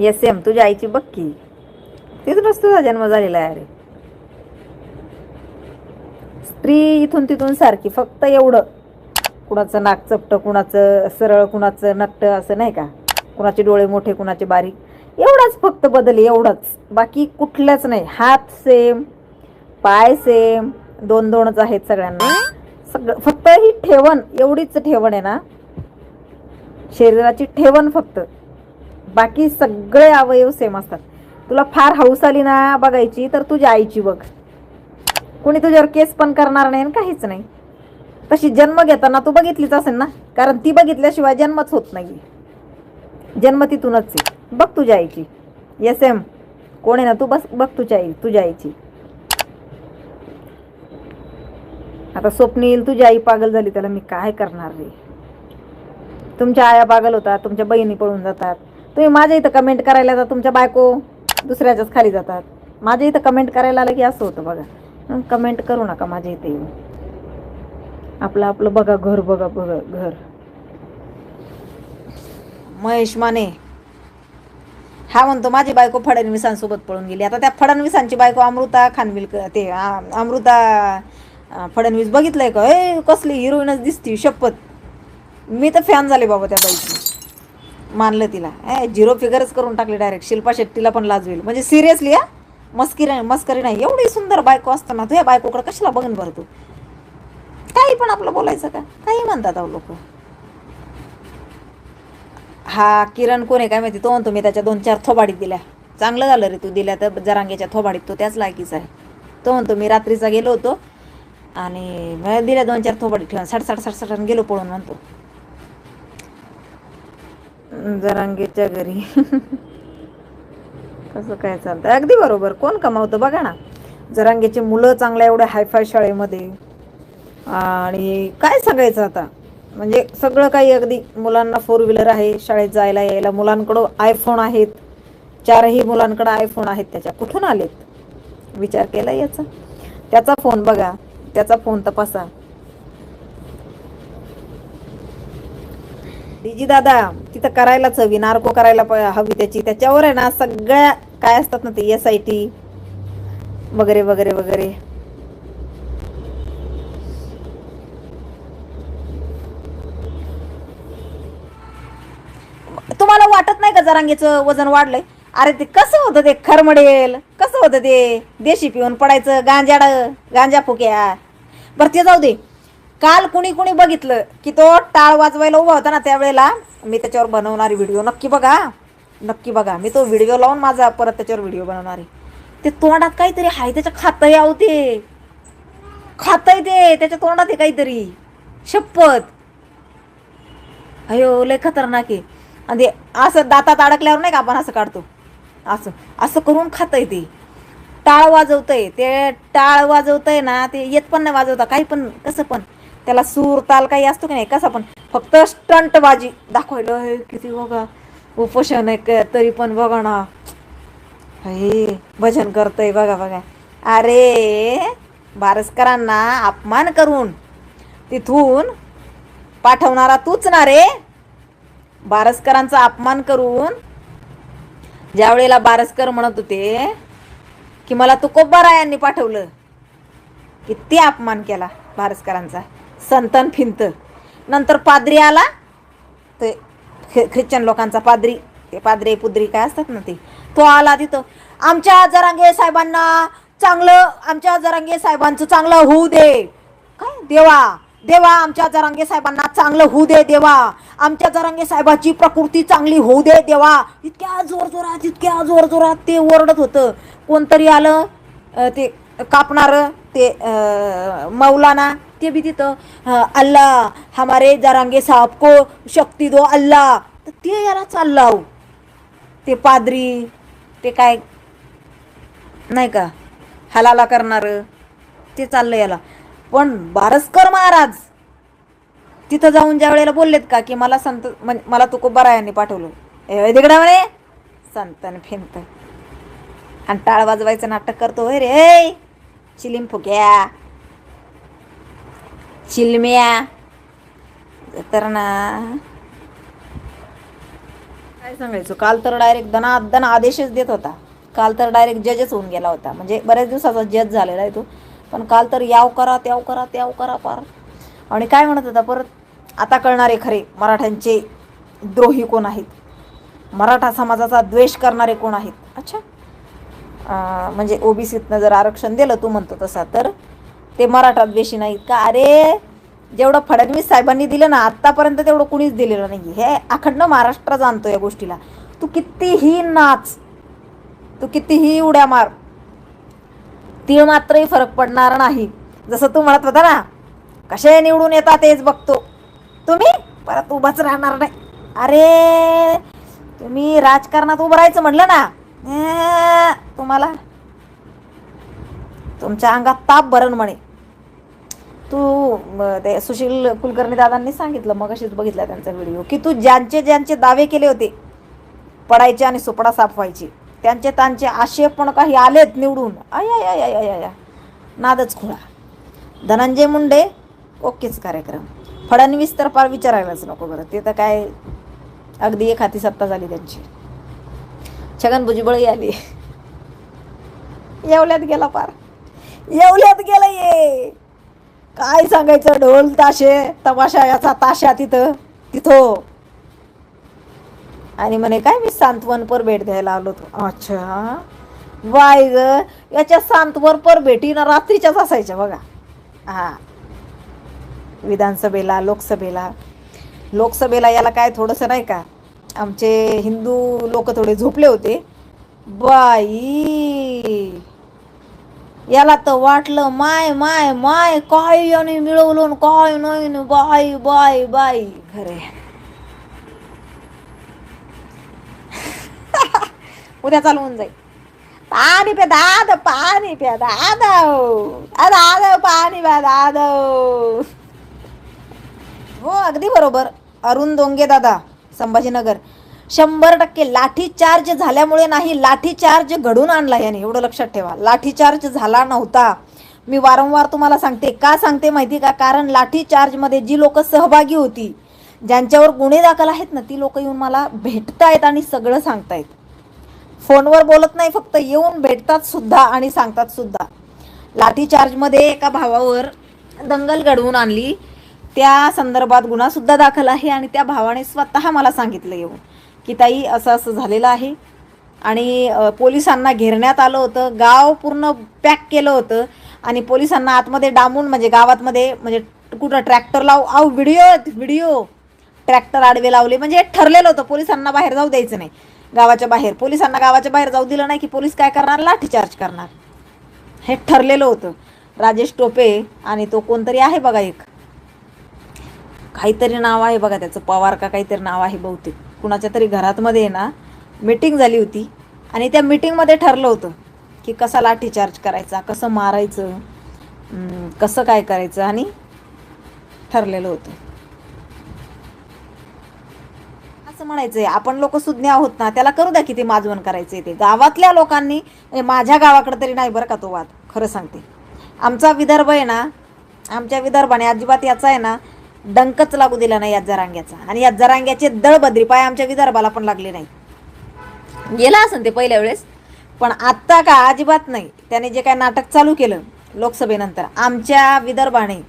Yes M तुझ्या आईची बक्की. तिथूनच तुझा जन्म झालेला आहे अरे स्त्री इथून तिथून सारखी फक्त एवढं. कुणाचं नाक चपटं कुणाचं सरळ कुणाचं नट्ट असं नाही का? कुणाचे डोळे मोठे कुणाचे बारीक. एवढाच फक्त बदल आहे, एवढाच. बाकी कुठल्याच नाही. हात सेम पाय सेम दोन दोनच आहेत सगळ्यांना. सगळं फक्त ही ठेवण एवढीच ठेवण आहे ना. शरीराची ठेवण फक्त. बाकी सगळे अवयव सेम असतात. तुला फार हौस आली ना बघायची तर तुझ्या आईची बघ. कोणी तुझ्यावर केस पण करणार नाही आणि काहीच नाही. तशी जन्म घेताना तू बघितलीच असेल ना कारण ती बघितल्याशिवाय जन्मच होत नाही. जन्म तिथूनच आहे. बघ तुझ्या आईची. येस एम कोण आहे ना तू बस बघ तुझ्या आई तुझ्या आईची. आता स्वप्नील तुझी आई पागल झाली त्याला मी काय करणार रे? तुमच्या आया पागल होतात तुमच्या बहिणी पळून जातात. तुम्ही माझ्या इथं कमेंट करायला जाता तुमच्या बायको दुसऱ्याच्याच खाली जातात. माझ्या इथं कमेंट करायला आलं की असं होतं बघा. कमेंट करू नका माझ्या इथे येऊन. आपलं आपलं बघा घर बघा बघा घर. महेश माने हा म्हणतो माझी बायको फडणवीसांसोबत पळून गेली. आता त्या फडणवीसांची बायको अमृता खानविलकर ते अमृता फडणवीस बघितलंय का? ए कसली हिरोईनच दिसती शपथ. मी तर फॅन झाले बाबा त्या बाईची. मानलं तिला. ए झिरो फिगरच करून टाकली डायरेक्ट शिल्पा शेट्टीला पण लाज होईल. म्हणजे सिरियसली हा? मस्करी नाही मस्करी नाही. एवढी सुंदर बायको असताना तुझ्या बायकोकडे कशाला बघून बरं तू? काही पण आपलं बोलायचं का? काही म्हणतात अहो लोक. हा किरण कोण आहे? काय माहिती? तो म्हणतो मी त्याच्या दोन चार थोबाडीत दिल्या. चांगलं झालं रे तू दिल्या तर जरांगेच्या थोबाडीत. तो त्याच लायकीचा आहे. तो म्हणतो मी रात्रीचा गेलो होतो आणि मग दिल्या दोन चार थोबाडीत ठेवून साठ साठ साठ साठ गेलो पळून म्हणतो. जरांगेच्या घरी. कसं काय चालतं अगदी बरोबर. कोण कमावतं? बघा ना. जरांगेचे मुलं चांगल्या एवढ्या हायफाय शाळेमध्ये. आणि काय सांगायचं आता? म्हणजे सगळं काही अगदी मुलांना फोर व्हीलर आहे शाळेत जायला यायला. मुलांकडं आयफोन आहेत. चारही मुलांकडं आयफोन आहेत त्याच्या. कुठून आलेत? विचार केला याचा. त्याचा फोन बघा. त्याचा फोन तपासा. डीजी दादा तिथं करायलाच हवी नार्को करायला हवी त्याची. त्याच्यावर आहे ना सगळ्या काय असतात ना ते एस आय टी वगैरे वगैरे वगैरे. तुम्हाला वाटत नाही का जरांगेचं वजन वाढलंय? अरे ते कसं होतं ते खरमडेल? कसं होतं ते? देशी पिऊन पडायचं गांजाड गांजा फुक्या. बरं ते जाऊ दे. काल कुणी कुणी बघितलं की तो टाळ वाजवायला उभा होता ना त्यावेळेला मी त्याच्यावर बनवणारी व्हिडिओ. नक्की बघा. नक्की बघा. मी तो व्हिडिओ लावून माझा परत त्याच्यावर व्हिडिओ बनवणार. आहे ते तोंडात काहीतरी आहे त्याच्या खातं याव ते खातंय ते त्याच्या तोंडात आहे काहीतरी. शपथ. अयो लय खतरनाक आहे. आणि ते असं दातात अडकल्यावर नाही का आपण असं काढतो? असं असं करून खातंय ते. टाळ वाजवतंय. ते टाळ वाजवतंय ना ते येत पण नाही वाजवता. काही पण कसं पण. त्याला सूर ताल काही असतो की नाही कसा पण. फक्त स्टंट बाजी दाखवायला हे किती बघा उपोषण आहे तरी पण बघा ना. हे भजन करतोय बघा बघा. अरे बारसकरांना अपमान करून तिथून पाठवणारा तूच ना रे. बारसकरांचा अपमान करून ज्या वेळेला बारसकर म्हणत होते की मला तू कोब्बारायांनी पाठवलं. किती अपमान केला बारसकरांचा. संतन फिंत. नंतर पादरी आला. ते ख्रिश्चन लोकांचा पादरी. ते पादरी पुद्री काय असतात ना ते? तो आला तिथं. आमच्या जरांगे साहेबांना चांगलं आमच्या जरांगे साहेबांचं चांगलं होऊ दे. काय? देवा. देवा आमच्या जरांगे साहेबांना चांगलं होऊ दे देवा. आमच्या जरांगे साहेबाची प्रकृती चांगली होऊ दे देवा. इतक्या जोर जोरात इतक्या जोर जोरात ते ओरडत होतं. कोणतरी आलं ते कापणार ते मौलाना. ते बी तिथं अल्लाह हमारे जरांगे साहब को शक्ती दो अल्लाह. तर ते याला चाललं अहो. ते पादरी ते काय नाही का हलाला करणार ते चाललं याला. पण बारसकर महाराज तिथं जाऊन ज्या वेळेला बोललेत का की मला संत मला मला तुकोबारा बरायाने पाठवलं. ए तिकडे म्हणे? संतन फिंत आणि टाळ वाजवायचं नाटक करतो होय रे. चिलिम फुक्या चिलम्या तर ना काय सांगायचं? काल तर डायरेक्ट दना दना आदेशच देत होता. काल तर डायरेक्ट जजच होऊन गेला होता. म्हणजे बऱ्याच दिवसाचा जज झालेला आहे तो. पण काल तर याव करा त्याव करा त्याव करा पार आणि काय म्हणत होता? परत आता कळणारे खरे मराठ्यांचे द्रोही कोण आहेत? मराठा समाजाचा द्वेष करणारे कोण आहेत? अच्छा. म्हणजे ओबीसीतनं जर आरक्षण दिलं तू म्हणतो तसा तर ते मराठा द्वेषी नाहीत का? अरे जेवढं फडणवीस साहेबांनी दिलं ना आत्तापर्यंत तेवढं कुणीच दिलेलं नाही हे अखंड महाराष्ट्र जाणतो या गोष्टीला. तू कितीही नाच तू कितीही उड्या मार तीळ मात्रही फरक पडणार नाही. जसं तू म्हणत होता ना कसे निवडून येतात तेच बघतो. तुम्ही परत उभाच राहणार नाही. अरे तुम्ही राजकारणात उभं राहायचं म्हणलं ना तुम्हाला? तुमच्या अंगात ताप भरण म्हणे. तू ते सुशील कुलकर्णी दादांनी सांगितलं मग अशीच बघितला त्यांचा व्हिडिओ की तू ज्यांचे ज्यांचे दावे केले होते पडायचे आणि सुपडा साफ व्हायचे त्यांचे त्यांचे आशे पण काही आलेत निवडून. आय या आय नादच खुळा. धनंजय मुंडे ओकेच कार्यक्रम. फडणवीस तर फार विचारायलाच नको बरं. ते तर काय अगदी एक हाती सत्ता झाली त्यांची. छगन भुजबळही आली. येवल्यात गेला पार. येवल्यात गेला ये. काय सांगायचं ढोल ताशे तमाशा याचा ताशा तिथं तिथं. आणि म्हणे काय मी सांत्वनपर भेट द्यायला आलो होतो. अच्छा. वाय ग याच्या सांत्वनपर भेटी ना रात्रीच्याच असायच्या बघा. हा. विधानसभेला लोकसभेला. लोकसभेला याला काय थोडंसं नाही का आमचे हिंदू लोक थोडे झोपले होते. बाई. याला तर वाटलं माय माय माय काय याने मिळवलं काय नाही बाय बाई बाय बाई. खरे. उद्या चालू होऊन जाईल. पाणी प्या दाद पाणी प्या दाद हो. दाद हो, पाणी प्या दाद हो. हो अगदी बरोबर. अरुण दोंगे दादा संभाजीनगर. शंभर टक्के लाठी चार्ज झाल्यामुळे नाही लाठी चार्ज घडून आणला याने एवढं लक्षात ठेवा. लाठी चार्ज झाला नव्हता. मी वारंवार तुम्हाला सांगते का सांगते माहिती का? कारण लाठीचार्जमध्ये जी लोक सहभागी होती ज्यांच्यावर गुन्हे दाखल आहेत ना ती लोक येऊन मला भेटतायत आणि सगळं सांगतायत. फोनवर बोलत नाही फक्त येऊन भेटतात सुद्धा आणि सांगतात सुद्धा. लाठीचार्जमध्ये एका भावावर दंगल घडवून आणली. त्या संदर्भात गुन्हा सुद्धा दाखल आहे आणि त्या भावाने स्वतः मला सांगितलं येऊन. की ताई असं असं झालेलं आहे. आणि पोलिसांना घेरण्यात आलं होतं. गाव पूर्ण पॅक केलं होतं. आणि पोलिसांना आतमध्ये डांबून म्हणजे गावातमध्ये म्हणजे कुठं ट्रॅक्टर लाव आव व्हिडिओ व्हिडिओ. ट्रॅक्टर आडवे लावले. म्हणजे हे ठरलेलं होतं. पोलिसांना बाहेर जाऊ द्यायचं नाही. गावाच्या बाहेर. पोलिसांना गावाच्या बाहेर जाऊ दिलं नाही की पोलीस काय करणार? लाठीचार्ज करणार. हे ठरलेलं होतं. राजेश टोपे आणि तो कोणतरी आहे बघा एक. काहीतरी नाव आहे बघा त्याचं. पवार का काहीतरी नाव आहे बहुतेक. कुणाच्या तरी घरातमध्ये ना मीटिंग झाली होती. आणि त्या मीटिंगमध्ये ठरलं होतं की कसा लाठीचार्ज करायचा कसं मारायचं अं, कसं काय करायचं आणि ठरलेलं होतं. असं म्हणायचंय. आपण लोक सुज्ञ आहोत ना त्याला करू द्या किती माजवण करायचंय ते. गावातल्या लोकांनी माझ्या गावाकडे तरी नाही बरं का तो वाद. खरं सांगते. आमचा विदर्भ आहे ना आमच्या विदर्भाने अजिबात याचा आहे ना डंकच लागू दिला नाही या जरांग्याचा. आणि या जरांग्याचे दळबद्री पाय आमच्या विदर्भाला पण लागले नाही. गेला असेल ते पहिल्या वेळेस? पण आत्ता का अजिबात नाही. त्याने जे काय नाटक चालू केलं लोकसभेनंतर आमच्या विदर्भाने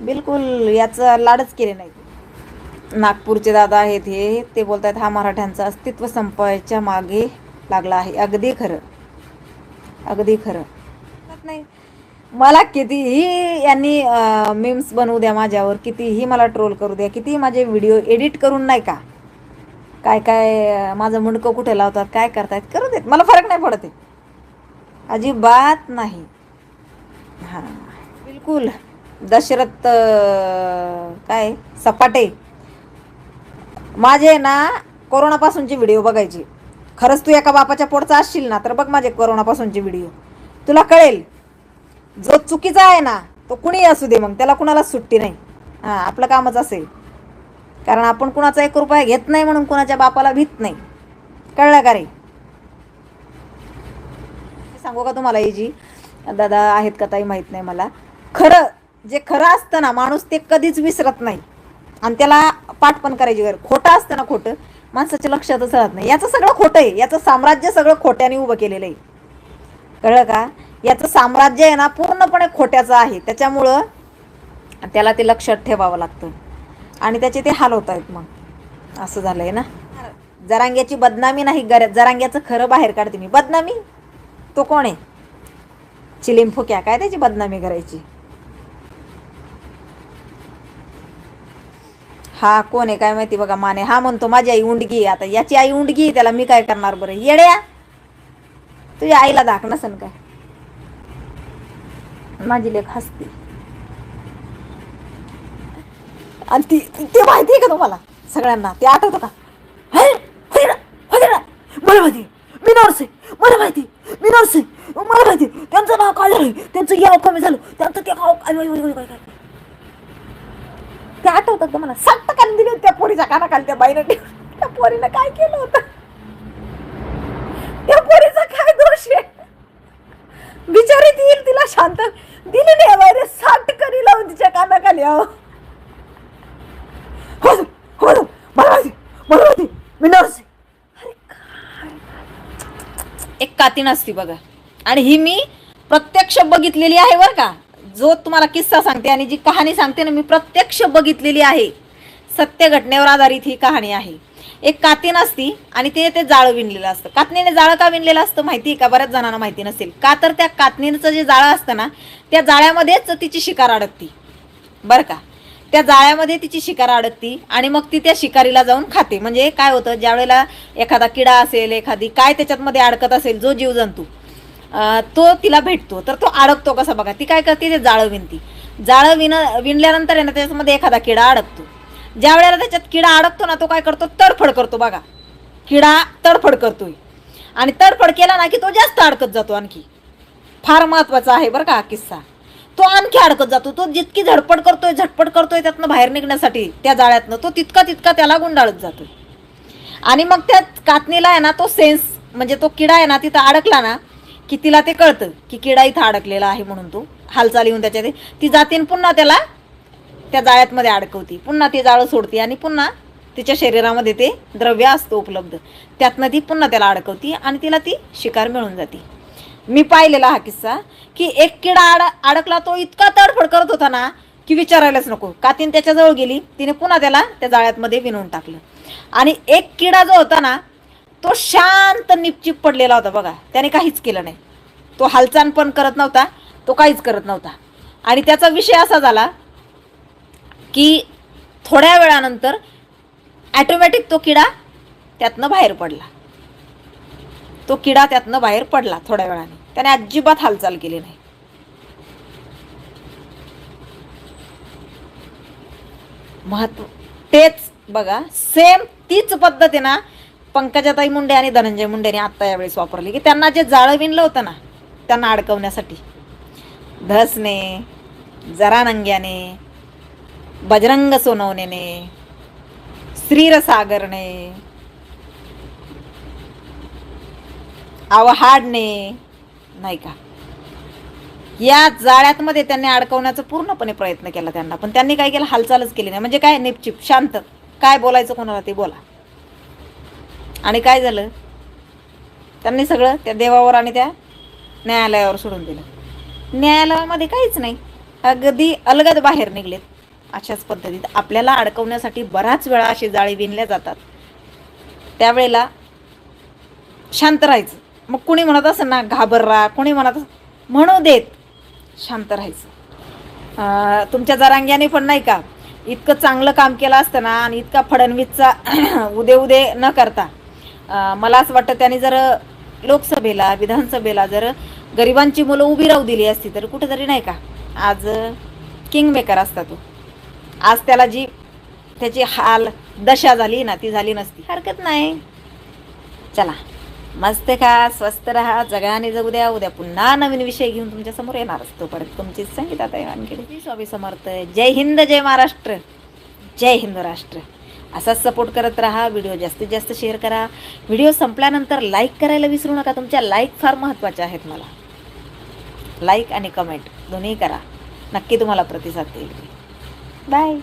बिलकुल याचं लाडच केले नाही नागपूरचे दादा आहेत हे ते बोलत आहेत हा मराठ्यांचं अस्तित्व संपवायच्या मागे लागला आहे. अगदी खरं. अगदी खरं. नाही. मला कितीही यांनी मीम्स बनवू द्या माझ्यावर कितीही मला ट्रोल करू द्या कितीही माझे व्हिडिओ एडिट करून नाही का? काय काय माझं मुंडकं कुठे लावतात काय करतात करू देत. मला फरक नाही पडत अजिबात नाही. हां. बिलकुल. दशरथ काय सपाटे. माझे ना कोरोनापासूनचे व्हिडिओ बघायचे. खरंच तू एका बापाच्या पोटचा असशील ना तर बघ माझे कोरोनापासूनचे व्हिडिओ तुला कळेल जो चुकीचा आहे ना तो कुणीही असू दे मग त्याला कुणालाच सुट्टी नाही. हां आपलं कामच असेल. कारण आपण कुणाचा एक रुपया घेत नाही म्हणून कुणाच्या बापाला भीत नाही. कळलं का रे? सांगू का तुम्हाला ही जी दादा आहेत का ताई माहीत नाही मला. खरं जे खरं असतं ना माणूस ते कधीच विसरत नाही. आणि त्याला पाठ पण करायची गरज खोटं असतं ना खोटं माणसाच्या लक्षातच राहत नाही. याचं सगळं खोटं आहे. याचं साम्राज्य सगळं खोट्याने उभं केलेलं आहे. कळलं का? याचं साम्राज्य आहे ना पूर्णपणे खोट्याचं आहे. त्याच्यामुळं त्याला ते लक्षात ठेवावं लागतं. आणि त्याचे ते हाल होत आहेत मग. असं झालंय ना. जरांग्याची बदनामी नाही गर जरांग्याचं खरं बाहेर काढते मी. बदनामी? तो कोण आहे? चिलिंफुक्या काय त्याची बदनामी करायची? हा कोण आहे? काय माहिती बघा माने. हा म्हणतो माझी आई उंडगी आहे. आता याची आई उंडगी आहे, त्याला मी काय करणार बरं? येड्या! तुझ्या आईला धाक नसन काय? माझी लेख हसते. आणि ती ते माहिती आहे का तुम्हाला? सगळ्यांना. ते आठवतं का? मला माहिती मी नर्स आहे. मला माहिती मी नर्स आहे. मला माहिती त्यांचं नाव काय झालं त्यांचं याव कमी झालं. त्यांचं ते नाव काय- ते आठवतात का मला? सट्ट कान दिली त्या पोरीच्या कानाखाली त्या बाईनं. त्या पोरीनं काय केलं होतं? त्या पोरीचा काय दोष आहे? बिचारी येईल तिला शांत दिली नाही बाहेर साठ करी लावून तिच्या कानाखाली अहो. हो हो मला माहिती मला माहिती मी नर्स. अरे काय एक काती असती बघा. आणि ही मी प्रत्यक्ष बघितलेली आहे बरं का. जो तुम्हाला किस्सा सांगते आणि जी कहाणी सांगते ना मी प्रत्यक्ष बघितलेली आहे. सत्य घटनेवर आधारित ही कहाणी आहे. एक कातीन असती आणि ते ते जाळं विणलेलं असतं. कातणीने जाळं का विणलेलं असतं माहिती आहे का? बऱ्याच जणांना माहिती नसेल. का तर त्या कातणीचं जे जाळं असतं ना त्या जाळ्यामध्येच तिची शिकार अडकती. बरं का? त्या जाळ्यामध्ये तिची शिकार अडकती आणि मग ती त्या शिकारीला जाऊन खाते. म्हणजे काय होतं? ज्या वेळेला एखादा किडा असेल एखादी काय त्याच्यातमध्ये अडकत असेल जो जीवजंतू तो तिला भेटतो. तर तो अडकतो कसा बघा? ती काय करते? ते जाळं विणती. जाळं विण विणल्यानंतर आहे ना त्याच्यामध्ये एखादा किडा अडकतो. ज्या वेळेला त्याच्यात किडा अडकतो ना तो काय करतो? तडफड करतो बघा. किडा तडफड करतोय. आणि तडफड केला ना की तो जास्त अडकत जातो आणखी. फार महत्त्वाचा आहे बरं का हा किस्सा. तो आणखी अडकत जातो. तो जितकी झडपड करतोय झटपट करतोय त्यातनं बाहेर निघण्यासाठी त्या जाळ्यातनं तो तितका तितका त्याला गुंडाळत जातोय. आणि मग त्या कातणीला आहे ना तो सेन्स म्हणजे तो किडा आहे ना तिथं अडकला ना की तिला ते कळतं की किडा इथं अडकलेला आहे म्हणून तो. हालचाल येऊन त्याच्या ती जातीन पुन्हा त्याला त्या जाळ्यातमध्ये अडकवती. पुन्हा ती जाळं सोडते आणि पुन्हा तिच्या शरीरामध्ये ते द्रव्य असतं उपलब्ध. त्यातनं ती पुन्हा त्याला अडकवती आणि तिला ती शिकार मिळून जाते. मी पाहिलेला हा किस्सा की एक किडा आड अडकला तो इतका तडफड करत होता ना की विचारायलाच नको. कातीन त्याच्याजवळ गेली तिने पुन्हा त्याला त्या जाळ्यातमध्ये विणून टाकलं. आणि एक किडा जो होता ना तो शांत निपचिप पडलेला होता बघा. त्याने काहीच केलं नाही. तो हालचाल पण करत नव्हता तो काहीच करत नव्हता. आणि त्याचा विषय असा झाला की थोड्या वेळानंतर ॲटोमॅटिक तो किडा त्यातनं बाहेर पडला. तो किडा त्यातनं बाहेर पडला थोड्या वेळाने. त्याने अजिबात हालचाल केली नाही. महत्त्व तेच बघा सेम तीच पद्धत आहे ना पंकजाताई मुंडे आणि धनंजय मुंडेने आत्ता यावेळेस वापरली की त्यांना जे जाळं विणलं होतं ना त्यांना अडकवण्यासाठी. धसने जरानंग्याने बजरंग सोनवणेने श्रीरसागरने आवहाडने नाही का? या जाळ्यातमध्ये त्यांनी अडकवण्याचा पूर्णपणे प्रयत्न केला त्यांना. पण त्यांनी काय केलं? हालचालच केली नाही. म्हणजे काय? निपचिप शांत. काय बोलायचं कोणाला ते बोला. आणि काय झालं? त्यांनी सगळं त्या देवावर आणि त्या न्यायालयावर सोडून दिलं. न्यायालयामध्ये काहीच नाही. अगदी अलगद बाहेर निघलेत. अशाच पद्धतीत आपल्याला अडकवण्यासाठी बराच वेळा अशी जाळी विणल्या जातात. त्यावेळेला शांत राहायचं. मग कुणी म्हणत असं ना घाबररा कुणी म्हणत असं, म्हणू देत. शांत राहायचं. तुमच्या जरांग्याने पण नाही का इतकं चांगलं काम केलं असतं ना आणि इतका फडणवीसचा उदे उदे न करता मला असं वाटतं त्याने जर लोकसभेला विधानसभेला जर गरिबांची मुलं उभी राहू दिली असती तर कुठेतरी नाही का आज किंग मेकर असता तो. आज त्याला जी त्याची हाल दशा झाली ना ती झाली नसती. हरकत नाही. चला. मस्त खा स्वस्त राहा. जगाने जगू द्या. उद्या पुन्हा नवीन विषय घेऊन तुमच्यासमोर येणार असतो. परत तुमची संगीता वानखेडे. स्वामी समर्थ जय हिंद जय महाराष्ट्र. जय हिंद राष्ट्र. असाच सपोर्ट करत राहा. व्हिडिओ जास्तीत जास्त शेअर करा. व्हिडिओ संपल्यानंतर लाईक करायला विसरू नका. तुमच्या लाईक फार महत्त्वाच्या आहेत मला. लाईक आणि कमेंट दोन्ही करा. नक्की तुम्हाला प्रतिसाद देईल. बाय